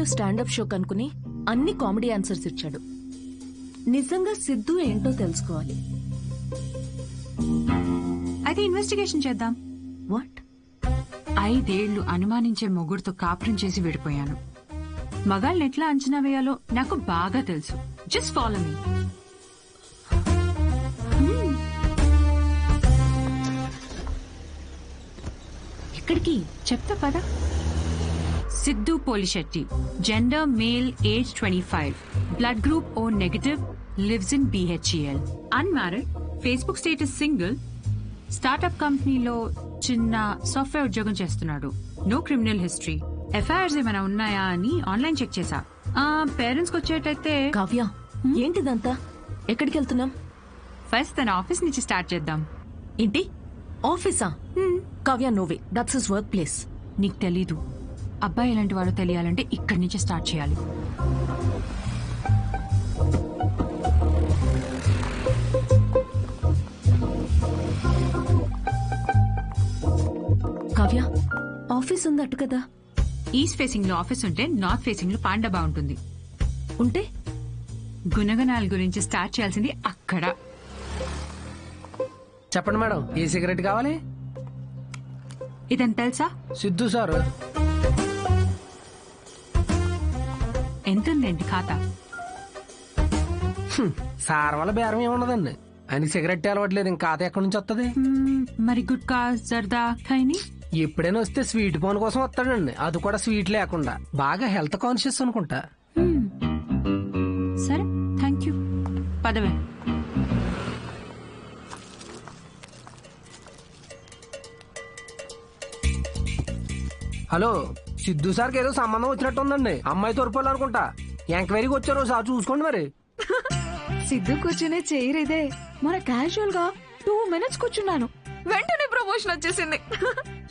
You standup show కనుకుని అన్ని comedy answers ఇచ్చాడు. నిజంగా సిద్ధు ఏంటో తెలుసుకోవాలి. అయితే ఇన్వెస్టిగేషన్ చేద్దాం. వాట్? ఐదేళ్ళు అనుమానించే మొగుడుతో కాపురం చేసి విడిపోయాను. మగాళ్ళని ఎట్లా అంచనా వేయాలో నాకు బాగా తెలుసు. జస్ట్ ఫాలో మీ ఎక్కడికి చెప్తా పదా Siddhu Polishetty gender male age twenty five blood group O negative lives in BHEL unmarried Facebook status single startup కంపెనీలో చిన్న సాఫ్ట్వేర్ ఉద్యోగం చేస్తున్నాడు. నో క్రిమినల్ హిస్టరీ ఎఫ్ఐఆర్స్ ఏమైనా ఉన్నాయా అని ఆన్లైన్ చెక్ చేశా. పేరెంట్స్ వచ్చేటైతే కావ్య ఏంటిదంతా? ఎక్కడికి వెళ్తున్నాం? ఫస్ట్ తన ఆఫీస్ నుంచి స్టార్ట్ చేద్దాం. ఏంటి? ఆఫీసా? Kavya no way that's his work place నీకు తెలీదు. అబ్బాయి ఎలాంటి వాడో తెలియాలంటే ఇక్కడి నుంచి స్టార్ట్ చేయాలి. కావ్య ఆఫీస్ ఉందట్టు కదా? ఈస్ట్ ఫేసింగ్లో ఆఫీస్ ఉంటే నార్త్ ఫేసింగ్లో పాండా బాగుంటుంది. ఉంటే? గుణగణాల గురించి స్టార్ట్ చేయాల్సింది అక్కడ. చెప్పండి మేడం ఏ సిగరెట్ కావాలి? ఇదని తెలుసా? సిద్ధు సార్. ఎంత ఉందండి ఖాతా సార్ వల్ల బేరం ఏమున్నదండి ఆయనకి సిగరెట్ అలవట్లేదు ఇంకా ఖాతా ఎక్కడి నుంచి వస్తుంది మరి గుట్కా జర్దా ఖైని? ఎప్పుడైనా వస్తే స్వీట్ పోన్ కోసం వస్తాడండి. అది కూడా స్వీట్ లేకుండా. బాగా హెల్త్ కాన్షియస్ అనుకుంటా. సరే థ్యాంక్ యూ. పదవే. హలో సిద్ధు సార్కి ఏదో సంబంధం వచ్చినట్టు ఉందండి. అమ్మాయి తోరుపోలు అనుకుంటా ఎంక్వైరీకి వచ్చారు సార్ చూసుకోండి మరి. సిద్ధు కూర్చునే చైర్ ఇదే. మన క్యాజువల్గా టూ మినిట్స్ కూర్చున్నాను. వెంటనే ప్రమోషన్ వచ్చేసింది.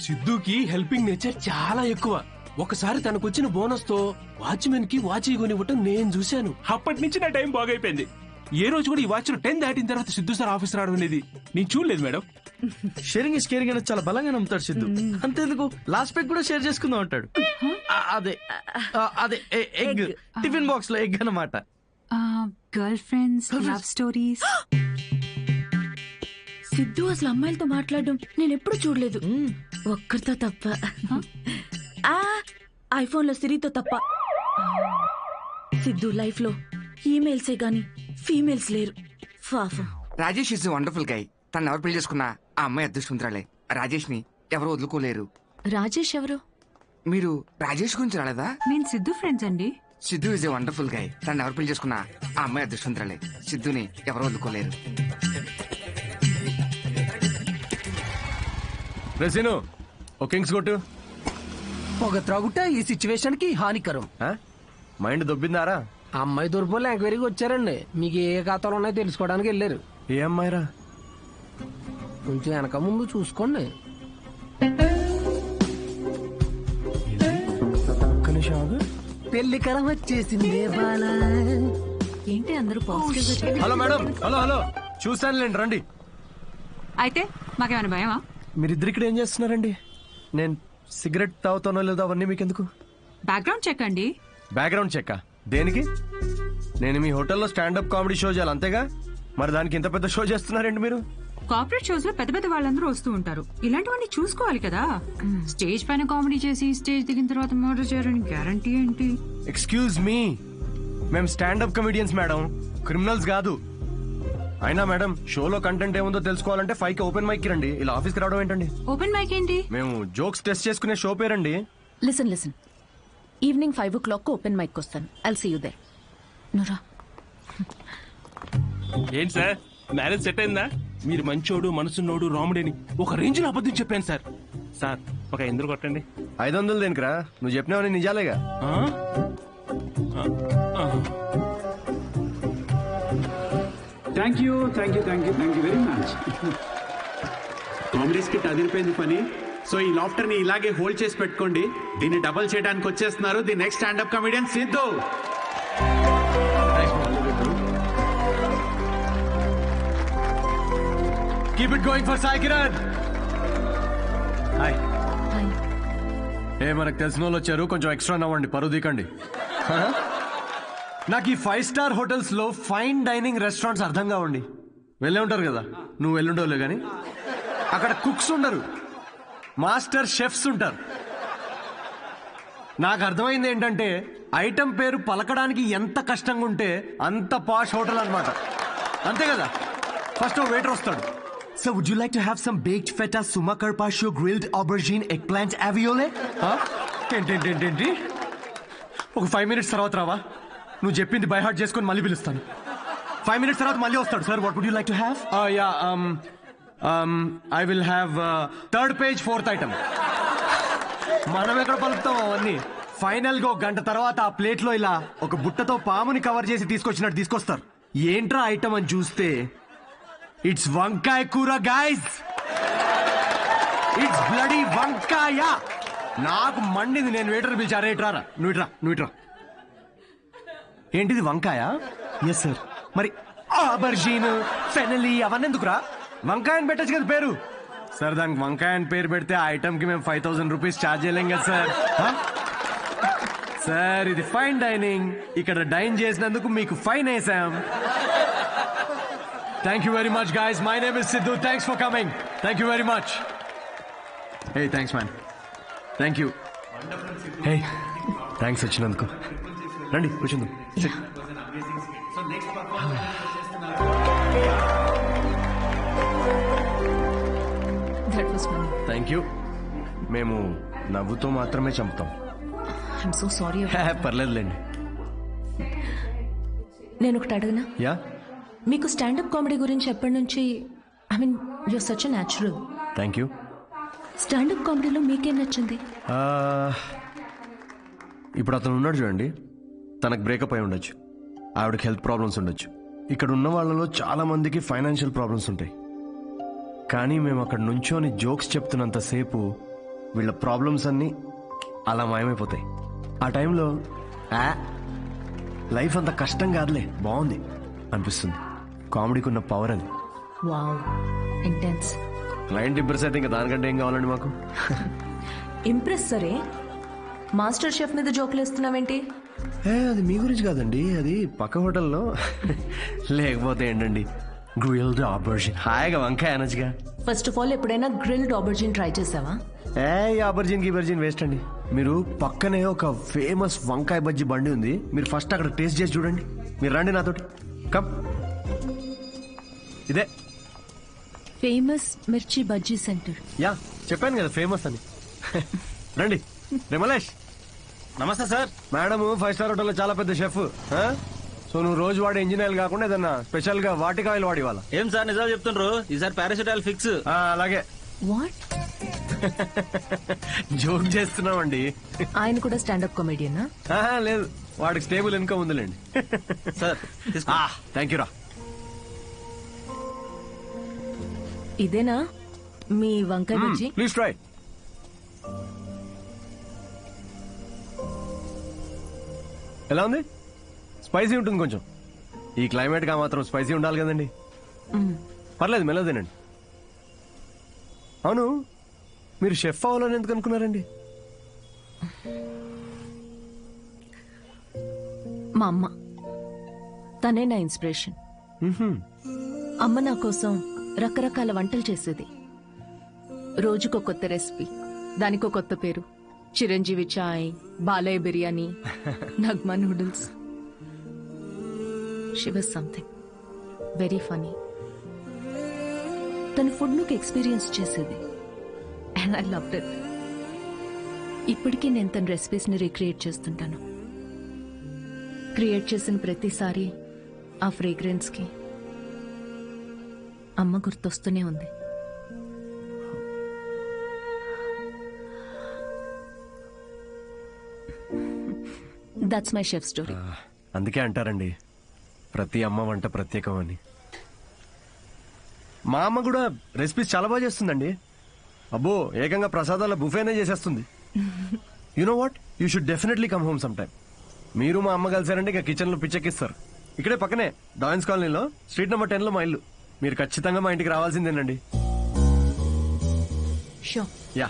సిద్ధుకి హెల్పింగ్ నేచర్ చాలా ఎక్కువ. ఒకసారి తనకొచ్చిన బోనస్తో వాచ్మెన్కి వాచ్ కొనివ్వటం నేను చూశాను. అప్పటి నుంచి నా టైం బాగైపోయింది. ఏ రోజు కూడా ఈ వాచ్ టెన్ దాటిన తర్వాత సిద్ధు సార్ ఆఫీస్ రావడం అనేది నేను చూడలేదు మేడం. షేరింగ్ ఇస్ కేరింగ్ అనేది చాలా బలంగా నమ్ముతాడు సిద్ధు. అంతేందుకు? లాస్ట్ పెగ్ కూడా షేర్ చేసుకుందాం అంటాడు. ఆ, అదే. ఆ, అదే ఎ- ఎగ్ టిఫిన్ బాక్స్లో ఎగ్ అన్నమాట. Girl friends love stories Siddhu అసలు అమ్మాయిలతో మాట్లాడడం నేను ఎప్పుడు చూడలేదు. ఒక్కరితో తప్ప. ఆ ఐఫోన్లో సిరితో తప్ప. సిద్ధు లైఫ్లో ఈమెయిల్సే గాని ఫీమేల్స్ లేరు. ఫాఫం రాజేష్ ఇస్ వండర్ఫుల్ గై. తను ఎవరు పెళ్ళి చేసుకున్నా ఆ అమ్మాయి అదృష్టవంతురాలే. రాజేష్ని ఎవరు వదులుకోలేరు. రాజేష్ ఎవరు? మీరు రాజేష్ గురించి రాలేదా? నేను సిద్ధు ఫ్రెండ్స్ అండి. Siddhu is a wonderful guy. తను ఎవరు పెళ్ళి చేసుకున్నా ఆ అమ్మాయి అదృష్టవంతురాలే. సిద్ధుని ఎవరు వదులుకోలేరు. రెసిను ఓ కింగ్స్ కొట్టు. పొగ త్రాగుట ఈ సిచ్యువేషన్కి హానికరం. మైండ్ దొబ్బిందారా? అమ్మాయి తోరుపోలు ఎంక్వైరీకి వచ్చారండి. మీకు ఏ ఖాతాలు ఉన్నాయో తెలుసుకోవడానికి వెళ్ళారు. ఏ అమ్మాయిరా? కొంచెం వెనక ముందు చూసుకోండి. ఒక్క నిమిషం ఆగు. పెళ్ళి కలం వచ్చేసింది బాలా. ఏంటి అందరూ positive hello madam hello hello. చూసానులేండి రండి. అయితే మాకేమైనా భయమా? మీరిద్దరు ఇక్కడ ఏం చేస్తున్నారండి? నేను సిగరెట్ తాగుతానో లేదో అవన్నీ మీకెందుకు? బ్యాక్గ్రౌండ్ చెక్ అండి. బ్యాక్గ్రౌండ్ చెక్క దేనికి? నేను మీ హోటల్లో స్టాండప్ కామెడీ షో చేయాలి అంతేగా? మరి దానికి ఇంత పెద్ద షో చేస్తున్నారండి మీరు? కార్పొరేట్ షోస్లో పెద్ద పెద్ద వాళ్ళందరూ వస్తూ ఉంటారు. ఇలాంటివన్నీ చూసుకోవాలి కదా. స్టేజ్ పైన కామెడీ చేసి స్టేజ్ దిగిన తర్వాత మర్డర్ చేయడానికి గ్యారంటీ ఏంటి? ఎక్స్క్యూజ్ మీ మేము స్టాండప్ కమెడియన్స్ మేడం. క్రిమినల్స్ కాదు. అయినా మేడం షోలో కంటెంట్ ఏముందో తెలుసుకోవాలంటే ఫైవ్కి ఓపెన్ మైక్ రండి. ఇలా ఆఫీస్కి రావడం ఏంటండి? ఓపెన్ మైక్ ఏంటి? మేము జోక్స్ టెస్ట్ చేసుకునే షో పేరండి. Listen listen evening five o'clock open mic వస్తాను ఐల్ సీ యూ దే నురా ఏంటి సార్? మ్యారేజ్ సెట్ అయిందా? మీరు మంచోడు మనసున్నోడు రాముడని. ఒక రేంజ్లో అబద్ధం చెప్పాను సార్. సార్ ఒక ఎందుకు కొట్టండి. ఐదు వందలు దేనికిరా? నువ్వు చెప్పినావని నిజాలేగా. ఆ? ఆ, ఆ. Thank you thank you thank you thank you very much comedy skit అదిరిపోయింది పని. సో ఈ లాఫ్టర్ని ఇలాగే హోల్డ్ చేసి పెట్టుకోండి. దీన్ని డబల్ చేయడానికి వచ్చేస్తున్నారు. The next standup comedian Siddhu. Keep it going for Sai Kiran hi hi ఏ మనకు తెలిసిన వాళ్ళు వచ్చారు. కొంచెం ఎక్స్ట్రా నవ్వండి. పరువు దీకండి నాకు ఈ ఫైవ్ స్టార్ హోటల్స్లో ఫైన్ డైనింగ్ రెస్టారెంట్స్ అర్థం కావండి. వెళ్ళే ఉంటారు కదా. నువ్వు వెళ్ళుండవులే కానీ అక్కడ కుక్స్ ఉండరు. మాస్టర్ షెఫ్స్ ఉంటారు. నాకు అర్థమైంది ఏంటంటే ఐటమ్ పేరు పలకడానికి ఎంత కష్టంగా ఉంటే అంత పాష్ హోటల్ అన్నమాట. అంతే కదా? ఫస్ట్ వెయిటర్ వస్తాడు. So would you like to have some baked feta sumac carpaccio grilled aubergine egg plant aioli ఏంటేంటేంటేంటి ఒక ఫైవ్ మినిట్స్ తర్వాత రావా? నువ్వు చెప్పింది బై హార్ట్ చేసుకొని మళ్ళీ పిలుస్తాను. ఫైవ్ మినిట్స్ తర్వాత మళ్ళీ వస్తాడు. Sir what would you like to have yeah I will have third page fourth item మనం ఎక్కడ పలుకుతాం అవన్నీ? ఫైనల్గా ఒక గంట తర్వాత ఆ ప్లేట్లో ఇలా ఒక బుట్టతో పాముని కవర్ చేసి తీసుకొచ్చినట్టు తీసుకొస్తారు. ఏంట్రా ఐటమ్ అని చూస్తే ఇట్స్ వంకాయ కూర గాయస్ ఇట్స్ బ్లడీ వంకాయ. నాకు మండింది నేను వెయిటర్ పిలిచి అరే ఇట్రారా నువ్వు ఇట్రా నువ్వు ఇట్రా ఏంటిది వంకాయ? ఎస్ సార్ మరి ఆబర్జీన్ ఫెనలి అవన్నీ ఎందుకురా? వంకాయ అని పెట్టచ్చు కదా పేరు. సార్ దానికి వంకాయ అని పేరు పెడితే ఆ ఐటమ్కి మేము ఫైవ్ థౌసండ్ రూపీస్ ఛార్జ్ చేయలేం కదా సార్? సార్ ఇది ఫైన్ డైనింగ్ ఇక్కడ డైన్ చేసినందుకు మీకు ఫైన్ వేసాం thank you very much guys my name is Siddhu thanks for coming thank you very much hey thanks man thank you hey thanks వచ్చినందుకు. రండి కూర్చుందాం. Thank you. మేము నవ్వుతో మాత్రమే చంపుతాం. ఐఎమ్ సో సారీ పర్లేదులేండి. నేను ఒకటి అడగనా? యా. మీకు స్టాండప్ కామెడీ గురించి ఎప్పటి నుంచి I mean you such natural thank you. Standup కామెడీలో మీకేం నచ్చింది? ఇప్పుడు అతను ఉన్నాడు చూడండి. తనకు బ్రేకప్ అయి ఉండొచ్చు. ఆవిడకి హెల్త్ ప్రాబ్లమ్స్ ఉండొచ్చు. ఇక్కడ ఉన్న వాళ్ళలో చాలా మందికి ఫైనాన్షియల్ ప్రాబ్లమ్స్ ఉంటాయి. కానీ మేము అక్కడ నుంచోని జోక్స్ చెప్తున్నంతసేపు వీళ్ళ ప్రాబ్లమ్స్ అన్నీ అలా మాయమైపోతాయి. ఆ టైంలో ఆ లైఫ్ అంత కష్టం కాదులే బాగుంది అనిపిస్తుంది. కామెడీకి ఉన్న పవర్ అది క్లయింట్ ఇంప్రెస్ అయితే ఇంకా దానికంటే ఏం కావాలండి మాకు? ఇంప్రెస్ సరే. మాస్టర్ షెఫ్ మీద జోకులు వేస్తున్నావేంటి? ఏ అది మీ గురించి కాదండి అది పక్క హోటల్లో. లేకపోతే ఏంటండి? గ్రిల్డ్ ఆపర్జన్ హాయిగా వంకాయ అనొచ్చుగా. ఫస్ట్ ఆఫ్ ఆల్ ఎప్పుడైనా గ్రిల్డ్ ఆబర్జిన్ ట్రై చేసావా? ఏ ఆపర్జిన్ గిబర్జిన్ వేస్ట్ అండి. మీరు పక్కనే ఒక ఫేమస్ వంకాయ బజ్జీ బండి ఉంది. మీరు ఫస్ట్ అక్కడ టేస్ట్ చేసి చూడండి. మీరు రండి నాతోటి. కమ్ ఇదే. ఫేమస్ మిర్చి బజ్జీ సెంటర్ యా చెప్పాను కదా ఫేమస్ అని. రండి. రిమలేష్ నమస్తే సార్. మేడం ఫైవ్ స్టార్ హోటల్లో చాలా పెద్ద షెఫ్ సో నువ్వు రోజు వాడే ఇంజిన్ ఆయిల్ కాకుండా ఏదన్నా స్పెషల్గా వాటికి ఆయిల్ వాడి వాళ్ళ ఏం సార్ నిజాలు చెప్తుండ్రు? ఈసారి పారాసిటాల్ ఫిక్స్ అలాగే. వాట్ జోక్ చేస్తున్నామండి. ఆయన కూడా స్టాండప్ కామెడియనా లేదు. వాడికి స్టేబుల్ ఇన్కమ్ ఉందిలేండి. సార్. థ్యాంక్ యూ రా. ఇదేనా? మీ వంకాయ బజ్జీ? ప్లీజ్ ట్రై ఎలా ఉంది? స్పైసీ ఉంటుంది కొంచెం. ఈ క్లైమేట్గా మాత్రం స్పైసీ ఉండాలి కదండి. పర్లేదు మెల్లగా తినండి అవును మీరు షెఫ్ అవ్వాలని ఎందుకు అనుకున్నారండి? మా అమ్మ. తనే నా ఇన్స్పిరేషన్. అమ్మ నా కోసం రకరకాల వంటలు చేసేది. రోజుకో కొత్త రెసిపీ దానికో కొత్త పేరు. Chiranjeevi chai Balayya biryani Nagma noodles. She was something very funny తన ఫుడ్ నుకు ఎక్స్పీరియన్స్ చేసేది. అండ్ ఐ లవ్ ఇట్ ఇప్పటికీ నేను తన రెసిపీస్ని రీక్రియేట్ చేస్తుంటాను. క్రియేట్ చేసిన ప్రతిసారి ఆ ఫ్రేగ్రెన్స్కి అమ్మ గుర్తొస్తూనే ఉంది. దట్స్ మై షెఫ్ స్టోరీ అందుకే అంటారండి. ప్రతి అమ్మ వంట ప్రత్యేకం అని. మా అమ్మ కూడా రెసిపీస్ చాలా బాగా చేస్తుందండి. అబ్బో ఏకంగా ప్రసాదాల బుఫేనే చేసేస్తుంది. You know what you should definitely come home some time మీరు మా అమ్మ కలిసారంటే ఇక కిచెన్లో పిచ్చెక్కిస్తారు. ఇక్కడే పక్కనే డాయన్స్ కాలనీలో స్ట్రీట్ నెంబర్ టెన్లో మా ఇల్లు. మీరు ఖచ్చితంగా మా ఇంటికి రావాల్సిందేనండి. Show yeah